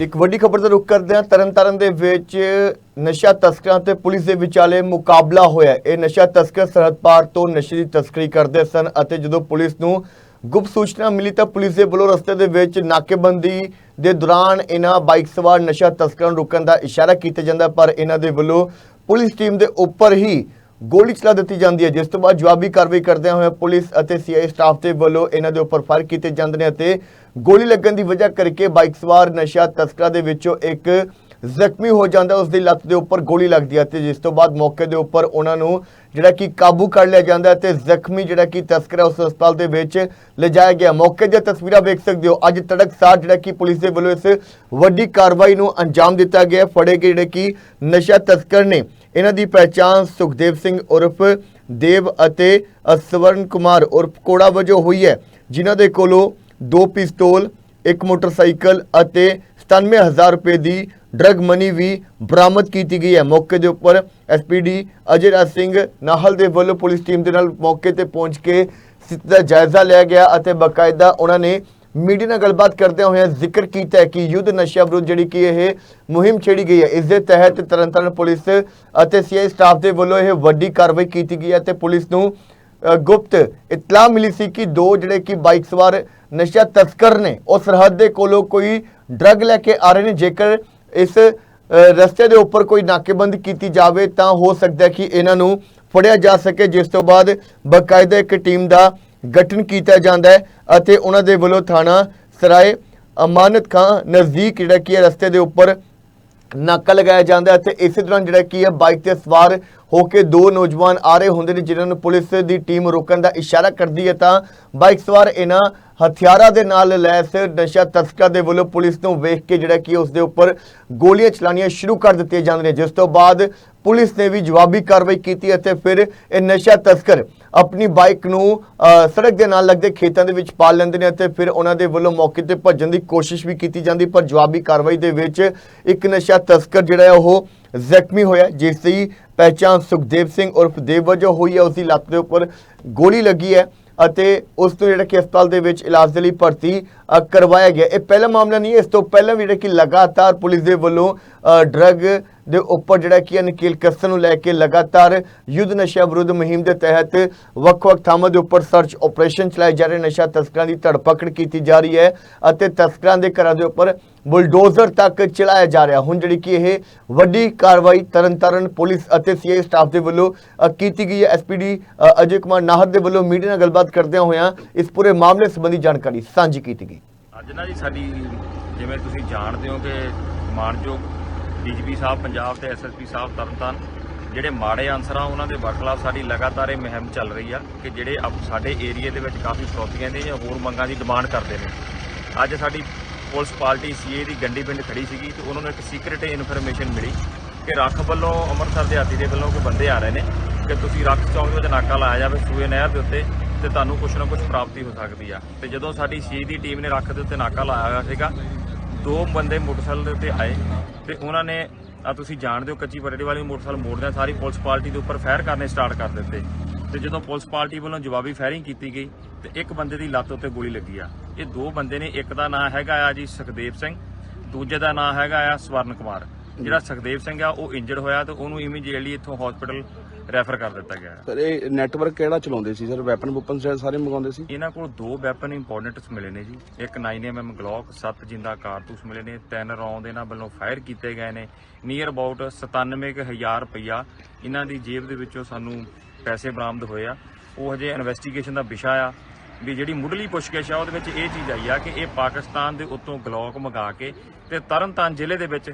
ਇੱਕ ਵੱਡੀ ਖਬਰ ਦਾ ਰੁਖ ਕਰਦੇ ਹਾਂ। ਤਰਨਤਾਰਨ ਦੇ ਵਿੱਚ ਨਸ਼ਾ ਤਸਕਰਾਂ ਤੇ ਪੁਲਿਸ ਦੇ ਵਿਚਾਲੇ ਮੁਕਾਬਲਾ ਹੋਇਆ। ਇਹ ਨਸ਼ਾ ਤਸਕਰ ਸਰਹੱਦ ਪਾਰ ਤੋਂ ਨਸ਼ੇ ਦੀ ਤਸਕਰੀ ਕਰਦੇ ਸਨ ਅਤੇ ਜਦੋਂ ਪੁਲਿਸ ਨੂੰ ਗੁਪਤ ਸੂਚਨਾ ਮਿਲੀ ਤਾਂ ਪੁਲਿਸ ਦੇ ਵੱਲੋਂ ਰਸਤੇ ਦੇ ਵਿੱਚ ਨਾਕੇਬੰਦੀ ਦੇ ਦੌਰਾਨ ਇਹਨਾਂ ਬਾਈਕ ਸਵਾਰ ਨਸ਼ਾ ਤਸਕਰਾਂ ਨੂੰ ਰੁਕਣ ਦਾ ਇਸ਼ਾਰਾ ਕੀਤਾ ਜਾਂਦਾ ਪਰ ਇਹਨਾਂ ਦੇ ਵੱਲੋਂ ਪੁਲਿਸ ਟੀਮ ਦੇ ਉੱਪਰ ਹੀ ਗੋਲੀ ਚਲਾ ਦਿੱਤੀ ਜਾਂਦੀ ਹੈ, ਜਿਸ ਤੋਂ ਬਾਅਦ ਜਵਾਬੀ ਕਾਰਵਾਈ ਕਰਦਿਆਂ ਹੋਇਆ ਪੁਲਿਸ ਅਤੇ ਸੀਆਈ ਸਟਾਫ ਦੇ ਵੱਲੋਂ ਇਹਨਾਂ ਦੇ ਉੱਪਰ ਫਾਇਰ ਕੀਤੇ ਜਾਂਦੇ ਨੇ ਅਤੇ ਗੋਲੀ ਲੱਗਣ ਦੀ ਵਜ੍ਹਾ ਕਰਕੇ ਬਾਈਕ ਸਵਾਰ ਨਸ਼ਾ ਤਸਕਰਾਂ ਦੇ ਵਿੱਚੋਂ ਇੱਕ ਜ਼ਖਮੀ ਹੋ ਜਾਂਦਾ ਉਸ ਦੀ ਲੱਤ ਦੇ ਉੱਪਰ ਗੋਲੀ ਲੱਗਦੀ ਹੈ ਤੇ ਜਿਸ ਤੋਂ ਬਾਅਦ ਮੌਕੇ ਦੇ ਉੱਪਰ ਉਹਨਾਂ ਨੂੰ ਜਿਹੜਾ ਕਿ ਕਾਬੂ ਕਰ ਲਿਆ ਜਾਂਦਾ ਹੈ ਤੇ ਜ਼ਖਮੀ ਜਿਹੜਾ ਕਿ ਤਸਕਰ ਹੈ, ਉਸ ਹਸਪਤਾਲ ਦੇ ਵਿੱਚ ਲਿਜਾਇਆ ਗਿਆ। ਮੌਕੇ ਦੀਆਂ ਤਸਵੀਰਾਂ ਵੇਖ ਸਕਦੇ ਹੋ। ਅੱਜ ਤੜਕਸਾਰ ਜਿਹੜਾ ਕਿ ਪੁਲਿਸ ਦੇ ਵੱਲੋਂ ਇਸ ਵੱਡੀ ਕਾਰਵਾਈ ਨੂੰ ਅੰਜਾਮ ਦਿੱਤਾ ਗਿਆ ਫੜੇ ਗਏ ਜਿਹੜੇ ਕਿ ਨਸ਼ਾ ਤਸਕਰ ਨੇ। ਇਹਨਾਂ ਦੀ ਪਹਿਚਾਣ ਸੁਖਦੇਵ ਸਿੰਘ ਉਰਫ ਦੇਵ ਅਤੇ ਅਸਵਰਨ ਕੁਮਾਰ ਉਰਫ ਕੋੜਾ ਵਜੋਂ ਹੋਈ ਹੈ, ਜਿਨ੍ਹਾਂ ਦੇ ਕੋਲੋਂ ਦੋ ਪਿਸਤੌਲ, ਇੱਕ ਮੋਟਰਸਾਈਕਲ ਅਤੇ 97000 ਰੁਪਏ ਦੀ ਡਰਗ ਮਨੀ ਵੀ ਬਰਾਮਦ ਕੀਤੀ ਗਈ ਹੈ। ਮੌਕੇ ਦੇ ਉੱਪਰ ਐਸਪੀਡੀ ਅਜੇ ਰਾਜ ਸਿੰਘ ਨਾਹਲ ਦੇ ਵੱਲੋਂ ਪੁਲਿਸ ਟੀਮ ਦੇ ਨਾਲ ਮੌਕੇ ਤੇ ਪਹੁੰਚ ਕੇ ਸਥਿਤੀ ਦਾ ਜਾਇਜ਼ਾ ਲਿਆ ਗਿਆ ਅਤੇ ਬਕਾਇਦਾ ਉਹਨਾਂ ਨੇ ਮੀਡੀਆ ਨਾਲ ਗੱਲਬਾਤ ਕਰਦਿਆਂ ਹੋਇਆਂ ਜ਼ਿਕਰ ਕੀਤਾ ਹੈ ਕਿ ਯੁੱਧ ਨਸ਼ਾ ਵਿਰੁੱਧ ਜਿਹੜੀ ਕਿ ਇਹ ਮੁਹਿੰਮ ਛੇੜੀ ਗਈ ਹੈ, ਇਸ ਦੇ ਤਹਿਤ ਤਰਨਤਾਰਨ ਪੁਲਿਸ ਅਤੇ ਸੀਆਈ ਸਟਾਫ ਦੇ ਵੱਲੋਂ ਇਹ ਵੱਡੀ ਕਾਰਵਾਈ ਕੀਤੀ ਗਈ ਹੈ ਤੇ ਪੁਲਿਸ ਨੂੰ ਗੁਪਤ ਇਤਲਾਹ ਮਿਲੀ ਸੀ ਕਿ ਦੋ ਜਿਹੜੇ ਕਿ ਬਾਈਕ ਸਵਾਰ ਨਸ਼ਾ ਤਸਕਰ ਨੇ, ਉਹ ਸਰਹੱਦ ਦੇ ਕੋਲੋਂ ਕੋਈ ਡਰੱਗ ਲੈ ਕੇ ਆ ਰਹੇ ਨੇ, ਜੇਕਰ ਇਸ ਰਸਤੇ ਦੇ ਉੱਪਰ ਕੋਈ ਨਾਕੇਬੰਦ ਕੀਤੀ ਜਾਵੇ ਤਾਂ ਹੋ ਸਕਦਾ ਹੈ ਕਿ ਇਹਨਾਂ ਨੂੰ ਫੜਿਆ ਜਾ ਸਕੇ, ਜਿਸ ਤੋਂ ਬਾਅਦ ਬਕਾਇਦਾ ਇੱਕ ਟੀਮ ਦਾ ਗਠਨ ਕੀਤਾ ਜਾਂਦਾ ਹੈ। ਅਤੇ ਉਹਨਾਂ ਦੇ ਵੱਲੋਂ ਥਾਣਾ ਸਰਾਏ ਅਮਾਨਤ ਖਾਂ ਨਜ਼ਦੀਕ ਜਿਹੜਾ ਕੀ ਹੈ ਰਸਤੇ ਦੇ ਉੱਪਰ ਨਾਕਾ ਲਗਾਇਆ ਜਾਂਦਾ ਅਤੇ ਇਸੇ ਦੌਰਾਨ ਜਿਹੜਾ ਕੀ ਹੈ ਬਾਈਕ ਤੇ ਸਵਾਰ ਹੋ ਕੇ ਦੋ ਨੌਜਵਾਨ ਆ ਰਹੇ ਹੁੰਦੇ ਨੇ ਜਿਨ੍ਹਾਂ ਨੂੰ ਪੁਲਿਸ ਦੀ ਟੀਮ ਰੋਕਣ ਦਾ ਇਸ਼ਾਰਾ ਕਰਦੀ ਹੈ ਤਾਂ ਬਾਈਕ ਸਵਾਰ ਇਹਨਾਂ ਹਥਿਆਰਾਂ ਦੇ ਨਾਲ ਲੈਸ ਨਸ਼ਾ ਤਸਕਰ ਦੇ ਵੱਲੋਂ ਪੁਲਿਸ ਨੂੰ ਵੇਖ ਕੇ ਜਿਹੜਾ ਕਿ ਉਸ ਦੇ ਉੱਪਰ ਗੋਲੀਆਂ ਚਲਾਉਣੀਆਂ ਸ਼ੁਰੂ ਕਰ ਦਿੱਤੀਆਂ ਜਾਂਦੀਆਂ ਨੇ। ਜਿਸ ਤੋਂ ਬਾਅਦ ਪੁਲਿਸ ਨੇ ਵੀ ਜਵਾਬੀ ਕਾਰਵਾਈ ਕੀਤੀ ਅਤੇ ਫਿਰ ਇਹ ਨਸ਼ਾ ਤਸਕਰ ਆਪਣੀ ਬਾਈਕ ਨੂੰ ਸੜਕ ਦੇ ਨਾਲ ਲੱਗਦੇ ਖੇਤਾਂ ਦੇ ਵਿੱਚ ਪਾ ਲੈਂਦੇ ਨੇ ਅਤੇ ਫਿਰ ਉਹਨਾਂ ਦੇ ਵੱਲੋਂ ਮੌਕੇ ਤੇ ਭੱਜਣ ਦੀ ਕੋਸ਼ਿਸ਼ ਵੀ ਕੀਤੀ ਜਾਂਦੀ, ਪਰ ਜਵਾਬੀ ਕਾਰਵਾਈ ਦੇ ਵਿੱਚ ਇੱਕ ਨਸ਼ਾ ਤਸਕਰ ਜਿਹੜਾ ਹੈ ਉਹ ਜ਼ਖਮੀ ਹੋਇਆ, ਜਿਸ ਦੀ ਪਹਿਚਾਣ ਸੁਖਦੇਵ ਸਿੰਘ ਉਰਫ ਦੇਵ ਵਜੋਂ ਹੋਈ ਹੈ ਉਸ ਦੀ ਲੱਤ ਦੇ ਉੱਪਰ ਗੋਲੀ ਲੱਗੀ ਹੈ ਅਤੇ ਉਸ ਨੂੰ ਜਿਹੜਾ ਕਿ ਹਸਪਤਾਲ ਦੇ ਵਿੱਚ ਇਲਾਜ ਦੇ ਲਈ ਭਰਤੀ ਕਰਵਾਇਆ ਗਿਆ। ਇਹ ਪਹਿਲਾ ਮਾਮਲਾ ਨਹੀਂ ਹੈ ਇਸ ਤੋਂ ਪਹਿਲਾਂ ਵੀ ਜਿਹੜਾ ਕਿ ਲਗਾਤਾਰ ਪੁਲਿਸ ਦੇ ਵੱਲੋਂ ਡਰੱਗ ਦੇ ਉੱਪਰ ਜਿਹੜਾ ਕਿ ਹੈ ਨਕੀਲ ਕਸਰ ਨੂੰ ਲੈ ਕੇ ਲਗਾਤਾਰ ਯੁੱਧ ਨਸ਼ਾ ਵਿਰੁੱਧ ਮੁਹਿੰਮ ਦੇ ਤਹਿਤ ਵੱਖ-ਵੱਖ ਥਾਵਾਂ ਦੇ ਉੱਪਰ ਸਰਚ ਆਪਰੇਸ਼ਨ ਚਲਾਏ ਜਾ ਰਹੇ ਨਸ਼ਾ ਤਸਕਰਾਂ ਦੀ ਧੜਪਕੜ ਕੀਤੀ ਜਾ ਰਹੀ ਹੈ ਅਤੇ ਤਸਕਰਾਂ ਦੇ ਘਰਾਂ ਦੇ ਉੱਪਰ ਬੁਲਡੋਜ਼ਰ ਤੱਕ ਚਲਾਇਆ ਜਾ ਰਿਹਾ। ਹੁਣ ਜਿਹੜੀ ਕਿ ਇਹ ਵੱਡੀ ਕਾਰਵਾਈ ਤਰਨਤਾਰਨ ਪੁਲਿਸ ਅਤੇ ਸੀਆਈ ਸਟਾਫ ਦੇ ਵੱਲੋਂ ਕੀਤੀ ਗਈ ਹੈ। ਐਸਪੀਡੀ ਅਜੇ ਕੁਮਾਰ ਨਾਹਰ ਦੇ ਵੱਲੋਂ ਮੀਡੀਆ ਨਾਲ ਗੱਲਬਾਤ ਕਰਦਿਆਂ ਹੋਇਆਂ ਇਸ ਪੂਰੇ ਮਾਮਲੇ ਸੰਬੰਧੀ ਜਾਣਕਾਰੀ ਸਾਂਝੀ ਕੀਤੀ ਗਈ। ਅੱਜ ਨਾ ਜੀ ਸਾਡੀ, ਜਿਵੇਂ ਤੁਸੀਂ ਜਾਣਦੇ ਹੋ ਕਿ ਮਾਨਯੋਗ ਡੀਜੀਪੀ ਸਾਹਿਬ, ਪੰਜਾਬ ਤੇ ਐਸਐਸਪੀ ਸਾਹਿਬ ਤਰਨਤਾਰਨ, ਜਿਹੜੇ ਮਾੜੇ ਅਨਸਰ ਆ ਉਹਨਾਂ ਦੇ ਵਰਖਲਾਫ਼ ਸਾਡੀ ਲਗਾਤਾਰ ਇਹ ਮੁਹਿੰਮ ਚੱਲ ਰਹੀ ਆ ਕਿ ਜਿਹੜੇ ਆਪ- ਸਾਡੇ ਏਰੀਏ ਦੇ ਵਿੱਚ ਕਾਫੀ ਫਰੋਤੀਆਂ ਨੇ ਜਾਂ ਹੋਰ ਮੰਗਾਂ ਦੀ ਡਿਮਾਂਡ ਕਰਦੇ ਨੇ। ਅੱਜ ਸਾਡੀ ਪੁਲਿਸ ਪਾਰਟੀ ਸੀਏ ਦੀ ਗੰਡੀ ਪਿੰਡ ਖੜੀ ਸੀਗੀ ਤੇ ਉਹਨਾਂ ਨੂੰ ਇੱਕ ਸੀਕ੍ਰੀਟ ਇਨਫੋਰਮੇਸ਼ਨ ਮਿਲੀ ਕਿ ਰੱਖ ਵੱਲੋਂ ਅੰਮ੍ਰਿਤਸਰ ਦੇ ਹਾਤੀ ਦੇ ਵੱਲੋਂ ਕੋਈ ਬੰਦੇ ਆ ਰਹੇ ਨੇ ਕਿ ਤੁਸੀਂ ਰੱਖ ਚੌਂਕ ਦੇ ਵਿੱਚ ਨਾਕਾ ਲਾਇਆ ਜਾਵੇ ਸੂਏ ਨਹਿਰ ਦੇ ਉੱਤੇ ਤੇ ਤੁਹਾਨੂੰ ਕੁਛ ਨਾ ਕੁਛ ਪ੍ਰਾਪਤੀ ਹੋ ਸਕਦੀ ਆ। ਤੇ ਜਦੋਂ ਸਾਡੀ ਸੀ ਦੀ ਟੀਮ ਨੇ ਰੱਖ ਦੇ ਉੱਤੇ ਨਾਕਾ ਲਾਇਆ ਹੋਇਆ ਸੀਗਾ ਦੋ ਬੰਦੇ ਮੋਟਰਸਾਈਕਲ ਦੇ ਉੱਤੇ ਆਏ ਤੇ ਉਹਨਾਂ ਨੇ, ਆ ਤੁਸੀਂ ਜਾਣਦੇ ਹੋ ਕੱਚੀ ਪਰੇਡੀ ਵਾਲੀ ਮੋਟਰਸਾਈਕਲ ਮੋੜਦਿਆਂ ਸਾਰੀ ਪੁਲਿਸ ਪਾਰਟੀ ਦੇ ਉੱਪਰ ਫਾਇਰ ਕਰਨੇ ਸਟਾਰਟ ਕਰ ਦਿੱਤੇ। ਤੇ ਜਦੋਂ ਪੁਲਿਸ ਪਾਰਟੀ ਵੱਲੋਂ ਜਵਾਬੀ ਫਾਇਰਿੰਗ ਕੀਤੀ ਗਈ, ਤੇ ਇੱਕ ਬੰਦੇ ਦੀ ਲੱਤ ਉੱਤੇ ਗੋਲੀ ਲੱਗੀ ਆ। ਇਹ ਦੋ ਬੰਦੇ ਨੇ, ਇੱਕ ਦਾ ਨਾਮ ਹੈਗਾ ਆ ਜੀ ਸੁਖਦੇਵ ਸਿੰਘ, ਦੂਜੇ ਦਾ ਨਾਮ ਹੈਗਾ ਆ ਸਵਰਨ ਕੁਮਾਰ। ਜਿਹੜਾ ਸੁਖਦੇਵ ਸਿੰਘ ਆ, ਉਹ ਇੰਜਰਡ ਹੋਇਆ ਤੇ ਉਹਨੂੰ ਇਮੀਡੀਏਟਲੀ ਇੱਥੋਂ ਹਸਪੀਟਲ ਰੈਫਰ ਕਰ ਦਿੱਤਾ ਗਿਆ ਸਰ ਇਹ ਨੈਟਵਰਕ ਕਿਹੜਾ ਚਲਾਉਂਦੇ ਸੀ? ਸਰ ਵੈਪਨ ਵੂਪਨ ਸਾਰੇ ਮੰਗਾਉਂਦੇ ਸੀ? ਇਹਨਾਂ ਕੋਲ ਦੋ ਵੈਪਨ ਇੰਪੋਰਟੈਂਟਸ ਮਿਲੇ ਨੇ ਜੀ। ਇੱਕ 9mm ਗਲੌਕ 7 ਜਿੰਦਾ ਕਾਰਤੂਸ ਮਿਲੇ ਨੇ। ਤਿੰਨ ਰੌਂਦ ਇਹਨਾਂ ਵੱਲੋਂ ਫਾਇਰ ਕੀਤੇ ਗਏ ਨੇ। ਨੀਅਰ ਅਬਾਊਟ 97000 ਰੁਪਇਆ ਇਹਨਾਂ ਦੀ ਜੇਬ ਦੇ ਵਿੱਚੋਂ ਸਾਨੂੰ ਪੈਸੇ ਬਰਾਮਦ ਹੋਏ ਆ। ਉਹ ਹਜੇ ਇਨਵੈਸਟੀਗੇਸ਼ਨ ਦਾ ਵਿਸ਼ਾ ਆ ਵੀ ਜਿਹੜੀ ਮੁੱਢਲੀ ਪੁੱਛਗਿੱਛ ਆ ਉਹਦੇ ਵਿੱਚ ਇਹ ਚੀਜ਼ ਆਈ ਆ ਕਿ ਇਹ ਪਾਕਿਸਤਾਨ ਦੇ ਉੱਤੋਂ ਗਲੌਕ ਮੰਗਾ ਕੇ ਤੇ ਤਰਨਤਾਰਨ ਜ਼ਿਲ੍ਹੇ ਦੇ ਵਿੱਚ